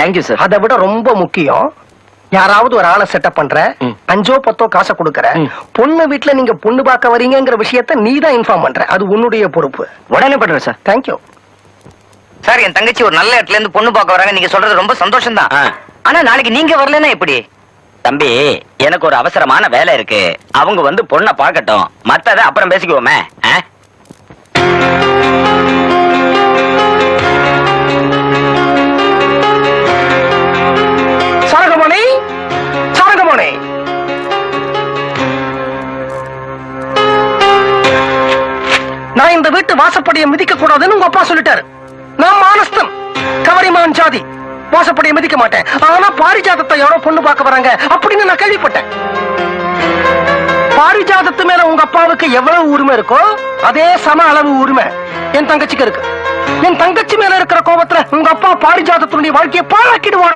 Thank you sir அதை விட ரொம்ப முக்கியம் யாராவது ஒரு ஆளை செட்டப் பண்ற. அஞ்சோ பத்தோ காசை கொடுக்கற. பொண்ணு வீட்டுல நீங்க பொண்ணு பார்க்க வரீங்கங்கிற விஷயத்த நீ தான் இன்ஃபார்ம் பண்ற. அது உன்னுடைய பொறுப்பு. உடனே பண்றேன் சார் தேங்க்யூ சார் என் தங்கச்சி ஒரு நல்ல இடத்துல இருந்து பொண்ணு பார்க்க வராங்க. நீங்க சொல்றது ரொம்ப சந்தோஷம் தான். ஆனா நாளைக்கு நீங்க வரலன்னா எப்படி? தம்பி எனக்கு ஒரு அவசரமான வேலை இருக்கு. அவங்க வந்து பொண்ணை பார்க்கட்டும். மத்தத அப்புறம் பேசிக்குவோமே. அந்த வீட்டு வாசப்படியை மிதிக்க கூடாதுன்னு உங்க அப்பா சொல்லிட்டாரு. நான் மானஸ்தம் கவரிமான் ஜாதி. வாசப்படியை மிதிக்க மாட்டேன். ஆனா பாரிஜாதத்தை யாரோ பொண்ணு பார்க்க வராங்க அப்படின்னு நான் கேள்விப்பட்டேன். பாரிஜாதத்து மேல உங்க அப்பாவுக்கு எவ்வளவு உரிமை இருக்கோ அதே சம அளவு உரிமை என் தங்கச்சிக்கு இருக்கு. என் தங்கச்சி மேல இருக்கிற கோபத்துல உங்க அப்பா பாரிஜாதத்துடைய வாழ்க்கையை பாழாக்கிடுவான்